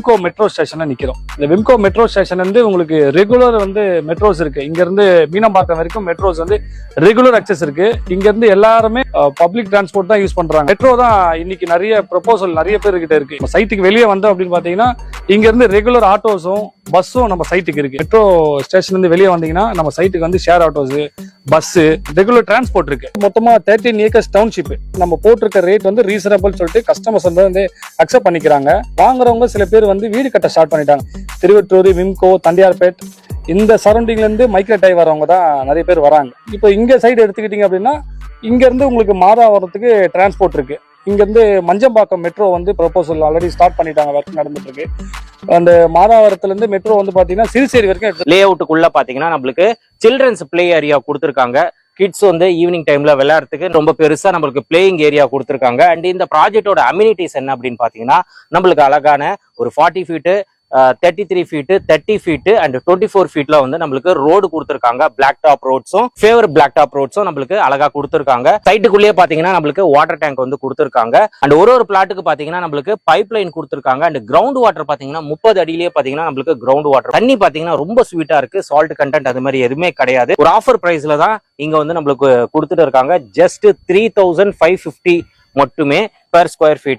Wimco metro ஸ்டேஷன்ல நிக்கிறோம். இந்த விம்கோ மெட்ரோ ஸ்டேஷன் வந்து உங்களுக்கு ரெகுலர் வந்து மெட்ரோஸ் இருக்கு. இங்க இருந்து மீனம்பாக்கம் வரைக்கும் மெட்ரோஸ் வந்து ரெகுலர் அக்சஸ் இருக்கு. இங்க இருந்து எல்லாருமே பப்ளிக் டிரான்ஸ்போர்ட் தான் யூஸ் பண்றாங்க. மெட்ரோ தான் இன்னைக்கு நிறைய ப்ரொபோசல் நிறைய பேர் கிட்ட இருக்கு. சைட்டுக்கு வெளியே வந்தோம் அப்படின்னு பாத்தீங்கன்னா இங்க இருந்து ரெகுலர் ஆட்டோஸும் பஸ்ஸும் நம்ம சைட்டுக்கு இருக்கு. மெட்ரோ ஸ்டேஷன்ல இருந்து வெளியே வந்தீங்கன்னா நம்ம சைட்டுக்கு வந்து share autos bus regular transport இருக்கு. மொத்தமா தேர்ட்டின் ஏக்கர்ஸ் டவுன்ஷிப் நம்ம போட்டிருக்க ரேட் வந்து ரீசனபிள் சொல்லிட்டு கஸ்டமர்ஸ் வந்து வந்து அக்செப்ட் பண்ணிக்கிறாங்க. வாங்குறவங்க சில பேர் வந்து வீடு கட்ட ஸ்டார்ட் பண்ணிட்டாங்க. திருவெற்றூர் விம்கோ தண்டியார்பேட் இந்த சரௌண்டிங்ல இருந்து மைக்ரேட் ஆகி வரவங்க தான் நிறைய பேர் வராங்க. இப்போ இங்க சைடு எடுத்துக்கிட்டீங்க அப்படின்னா இங்க இருந்து உங்களுக்கு மாதா வரதுக்கு டிரான்ஸ்போர்ட் இருக்கு. இங்க இருந்து மஞ்சம்பாக்கம் மெட்ரோ வந்து ப்ரொபோசல் ஆல்ரெடி ஸ்டார்ட் பண்ணிட்டாங்க ஒர்க் நடந்துட்டு இருக்கு அந்த மாதாவரத்துலேருந்து மெட்ரோ வந்து பாத்தீங்கன்னா சிறுசேரி வரைக்கும் எடுத்து- லே அவுட்டுக்குள்ளே பாத்தீங்கன்னா நம்மளுக்கு சில்ட்ரன்ஸ் பிளே ஏரியா கொடுத்துருக்காங்க. கிட்ஸ் வந்து ஈவினிங் டைம்ல விளையாடுறதுக்கு ரொம்ப பெருசா நம்மளுக்கு பிளேயிங் ஏரியா கொடுத்துருக்காங்க. அண்ட் இந்த ப்ராஜெக்டோட அம்யூனிட்டிஸ் என்ன அப்படின்னு பாத்தீங்கன்னா நம்மளுக்கு அழகான ஒரு forty feet thirty three feet thirty feet and twenty four ஃபீட்ல வந்து நம்மளுக்கு ரோடு கொடுத்துருக்காங்க. பிளாக் டாப் ரோட்ஸும் ஃபேவர் பிளாக் டாப் ரோட்ஸும் நம்மளுக்கு அழகா கொடுத்துருக்காங்க. சைட்டுக்குள்ளேயே பாத்தீங்கன்னா நம்மளுக்கு வாட்டர் டேங்க் வந்து கொடுத்துருக்காங்க. அண்ட் ஒரு ஒரு பிளாட்டுக்கு பாத்தீங்கன்னா நம்மளுக்கு பைப் லைன் கொடுத்துருக்காங்க. அண்ட் கிரவுண்ட் வாட்டர் பாத்தீங்கன்னா முப்பது அடியிலேயே பாத்தீங்கன்னா நம்மளுக்கு கிரவுண்ட் வாட்டர் தண்ணி பாத்தீங்கன்னா ரொம்ப ஸ்வீட்டா இருக்கு. சால்ட் கண்டென்ட் அது மாதிரி எதுவுமே கிடையாது. ஒரு ஆஃபர் பிரைஸ்ல தான் இங்க வந்து நம்மளுக்கு கொடுத்துட்டு இருக்காங்க. Just three thousand five fifty மட்டுமே பெர் ஸ்கொயர் ஃபீட்